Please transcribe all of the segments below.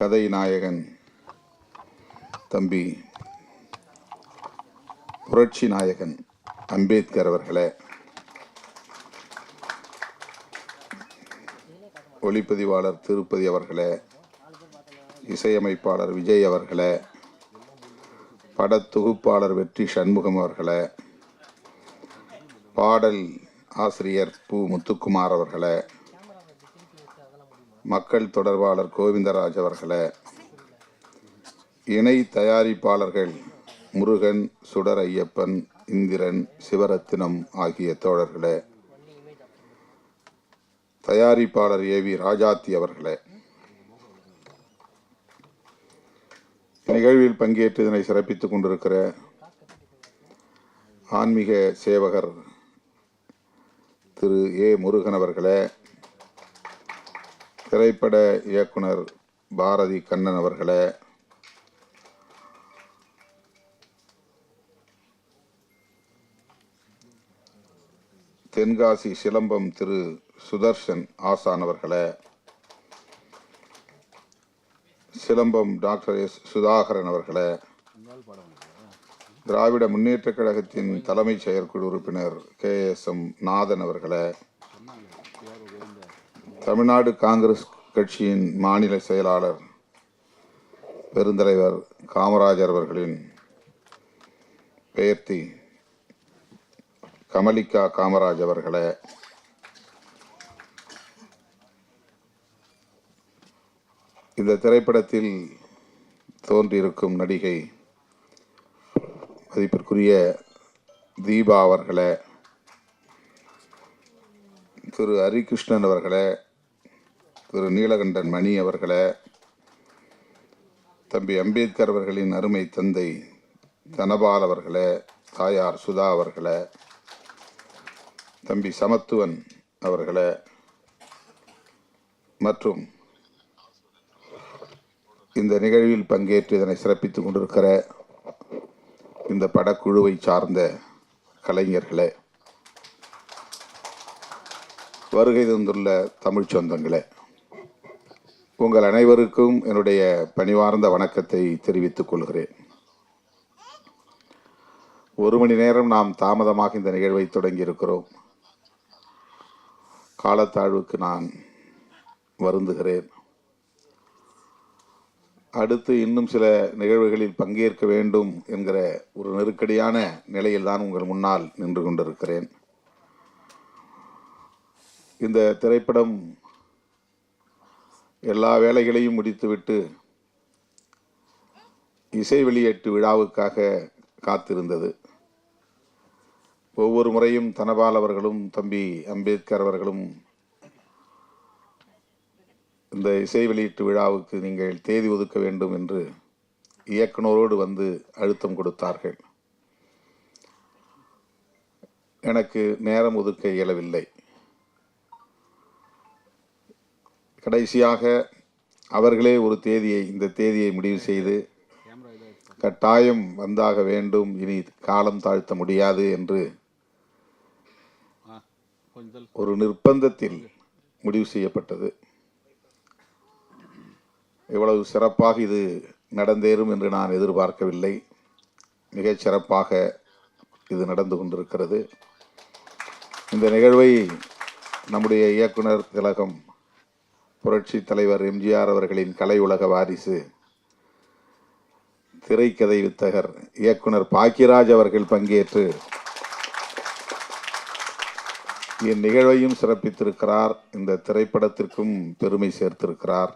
கதை நாயகன் தம்பி புரட்சி நாயகன் அம்பேத்கர் அவர்களே. ஒளிப்பதிவாளர் திருப்பதி அவர்களே இசையமைப்பாளர் விஜய் அவர்களே படத்தொகுப்பாளர் வெற்றி சண்முகம் அவர்களே பாடல் ஆசிரியர் பு முத்துக்குமார் அவர்களே மக்கள் தொடர்பாளர் கோவிந்தராஜ் அவர்களை இணை தயாரிப்பாளர்கள் முருகன் சுடர் ஐயப்பன் இந்திரன் சிவரத்தினம் ஆகிய தோழர்களே தயாரிப்பாளர் ஏ வி ராஜாத்தி அவர்களே நிகழ்வில் பங்கேற்று இதனை சிறப்பித்துக் கொண்டிருக்கிற ஆன்மீக சேவகர் திரு ஏ முருகன் அவர்களே திரைப்பட இயக்குனர் பாரதி கண்ணன் அவர்களே. தென்காசி சிலம்பம் திரு சுதர்ஷன் ஆசான் அவர்களே. சிலம்பம் டாக்டர் எஸ் சுதாகரன் அவர்களே. திராவிட முன்னேற்றக் கழகத்தின் தலைமைச் செயற்குழு உறுப்பினர் கே எஸ் எம் நாதன் அவர்களே. தமிழ்நாடு காங்கிரஸ் கட்சியின் மாநில செயலாளர் பெருந்தலைவர் காமராஜர் அவர்களின் பெயர்த்தி கமலிகா காமராஜ் அவர்களே. இந்த திரைப்படத்தில் தோன்றியிருக்கும் நடிகை மதிப்பிற்குரிய தீபா அவர்களே திரு ஹரிகிருஷ்ணன் அவர்களே திரு நீலகண்டன் மணி அவர்களே தம்பி அம்பேத்கர் அவர்களின் அருமை தந்தை தனபால் அவர்களே தாயார் சுதா அவர்களே தம்பி சமத்துவன் அவர்களே மற்றும் இந்த நிகழ்வில் பங்கேற்று இதனை சிறப்பித்துக் கொண்டிருக்கிற இந்த படக்குழுவை சார்ந்த கலைஞர்களே வருகை தந்துள்ள தமிழ் சொந்தங்களே. உங்கள் அனைவருக்கும் என்னுடைய பணிவார்ந்த வணக்கத்தை தெரிவித்துக் கொள்கிறேன். ஒரு மணி நேரம் நாம் தாமதமாக இந்த நிகழ்வை தொடங்கியிருக்கிறோம். காலத்தாழ்வுக்கு நான் வருந்துகிறேன். அடுத்து இன்னும் சில நிகழ்வுகளில் பங்கேற்க வேண்டும் என்கிற ஒரு நெருக்கடியான நிலையில் தான் உங்கள் முன்னால் நின்று கொண்டிருக்கிறேன். இந்த திரைப்படம் எல்லா வேலைகளையும் முடித்துவிட்டு இசை வெளியீட்டு விழாவுக்காக காத்திருந்தது. ஒவ்வொரு முறையும் தனபால் அவர்களும் தம்பி அம்பேத்கர் அவர்களும் இந்த இசை வெளியீட்டு விழாவுக்கு நீங்கள் தேதி ஒதுக்க வேண்டும் என்று இயக்குனரோடு வந்து அழுத்தம் கொடுத்தார்கள். எனக்கு நேரம் ஒதுக்க இயலவில்லை. கடைசியாக அவர்களே ஒரு தேதியை இந்த தேதியை முடிவு செய்து கட்டாயம் வந்தாக வேண்டும். இனி காலம் தாழ்த்த முடியாது என்று ஒரு நிர்பந்தத்தில் முடிவு செய்யப்பட்டது. இவ்வளவு சிறப்பாக இது நடந்தேறும் என்று நான் எதிர்பார்க்கவில்லை. மிகச் சிறப்பாக இது நடந்து கொண்டிருக்கிறது. இந்த நிகழ்வை நம்முடைய இயக்குனர் திலகம் புரட்சி தலைவர் எம்ஜிஆர் அவர்களின் கலை உலக வாரிசு திரைக்கதை வித்தகர் இயக்குனர் பாக்கியராஜ் அவர்கள் பங்கேற்று இந்நிகழ்வையும் சிறப்பித்திருக்கிறார். இந்த திரைப்படத்திற்கும் பெருமை சேர்த்திருக்கிறார்.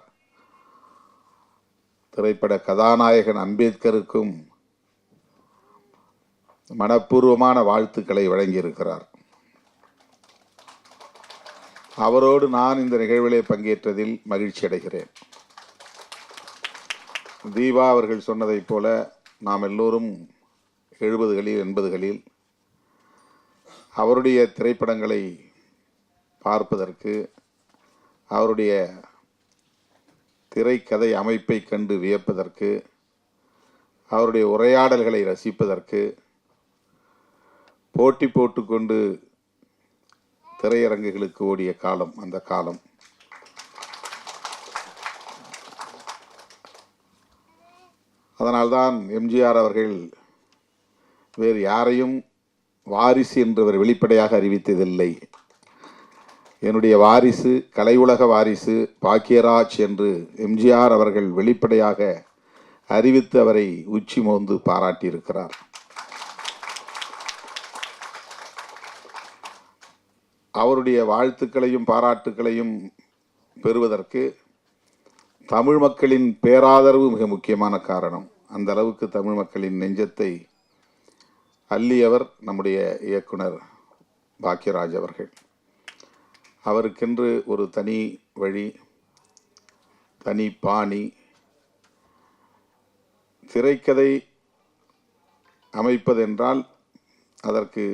திரைப்பட கதாநாயகன் அம்பேத்கருக்கும் மனப்பூர்வமான வாழ்த்துக்களை வழங்கியிருக்கிறார். அவரோடு நான் இந்த நிகழ்விலே பங்கேற்றதில் மகிழ்ச்சி அடைகிறேன். தீபா அவர்கள் சொன்னதைப் போல நாம் எல்லோரும் எழுபதுகளில் எண்பதுகளில் அவருடைய திரைப்படங்களை பார்ப்பதற்கு அவருடைய திரைக்கதை அமைப்பை கண்டு வியப்பதற்கு அவருடைய உரையாடல்களை ரசிப்பதற்கு போட்டி போட்டுக்கொண்டு திரையரங்குகளுக்கு ஓடிய காலம் அந்த காலம். அதனால்தான் எம்ஜிஆர் அவர்கள் வேறு யாரையும் வாரிசு என்றவர் வெளிப்படையாக அறிவித்ததில்லை. என்னுடைய வாரிசு கலையுலக வாரிசு பாக்கியராஜ் என்று எம்ஜிஆர் அவர்கள் வெளிப்படையாக அறிவித்து அவரை உச்சி மோந்து பாராட்டியிருக்கிறார். அவருடைய வாழ்த்துக்களையும் பாராட்டுக்களையும் பெறுவதற்கு தமிழ் மக்களின் பேராதரவு மிக முக்கியமான காரணம். அந்த அளவுக்கு தமிழ் மக்களின் நெஞ்சத்தை அள்ளியவர் நம்முடைய இயக்குனர் பாக்யராஜ் அவர்கள். அவருக்கென்று ஒரு தனி வழி தனி பாணி திரைக்கதை அமைப்பதென்றால் அதற்கு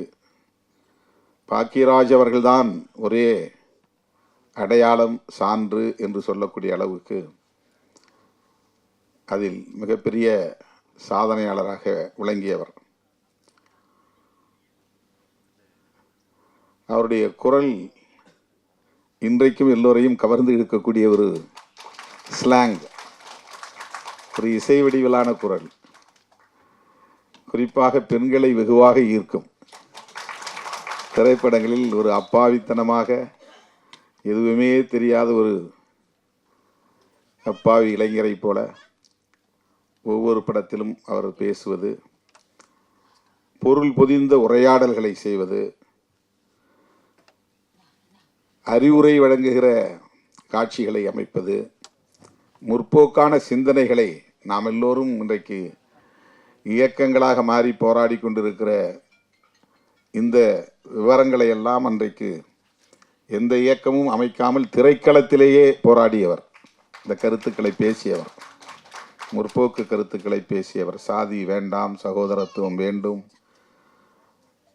பாக்கியராஜ் அவர்கள்தான் ஒரே அடையாளம் சான்று என்று சொல்லக்கூடிய அளவுக்கு அதில் மிகப்பெரிய சாதனையாளராக விளங்கியவர். அவருடைய குரல் இன்றைக்கும் எல்லோரையும் கவர்ந்து இழுக்கக்கூடிய ஒரு ஸ்லாங் ஒரு இசை வடிவிலான குரல். குறிப்பாக பெண்களை வெகுவாக ஈர்க்கும். திரைப்படங்களில் ஒரு அப்பாவித்தனமாக எதுவுமே தெரியாத ஒரு அப்பாவி இளைஞரைப் போல ஒவ்வொரு படத்திலும் அவர் பேசுவது பொருள் பொதிந்த உரையாடல்களை செய்வது அறிவுரை வழங்குகிற காட்சிகளை அமைப்பது முற்போக்கான சிந்தனைகளை நாம் எல்லோரும் இன்றைக்கு இயக்கங்களாக மாறி போராடி கொண்டிருக்கிற இந்த விவரங்களை எல்லாம் அன்றைக்கு எந்த இயக்கமும் அமைக்காமல் திரைக்களத்திலேயே போராடியவர். இந்த கருத்துக்களை பேசியவர். முற்போக்கு கருத்துக்களை பேசியவர். சாதி வேண்டாம் சகோதரத்துவம் வேண்டும்.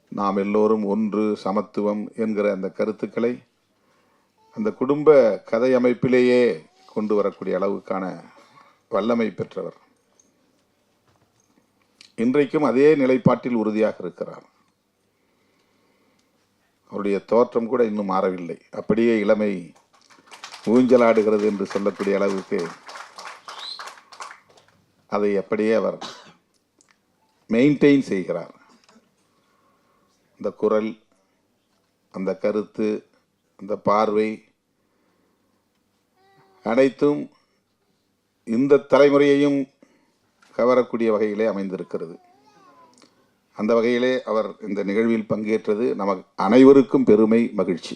நாம் எல்லோரும் ஒன்று சமத்துவம் என்கிற அந்த கருத்துக்களை அந்த குடும்ப கதை அமைப்பிலேயே கொண்டு வரக்கூடிய அளவுக்கான வல்லமை பெற்றவர். இன்றைக்கும் அதே நிலைப்பாட்டில் உறுதியாக இருக்கிறார். அவருடைய தோற்றம் கூட இன்னும் மாறவில்லை. அப்படியே இளமை ஊஞ்சலாடுகிறது என்று சொல்லக்கூடிய அளவுக்கு அதை அப்படியே அவர் மெயின்டைன் செய்கிறார். அந்த குரல் அந்த கருத்து அந்த பார்வை அனைத்தும் இந்த தலைமுறையையும் கவரக்கூடிய வகையிலே அமைந்திருக்கிறது. அந்த வகையிலே அவர் இந்த நிகழ்வில் பங்கேற்றது நமக்கு அனைவருக்கும் பெருமை மகிழ்ச்சி.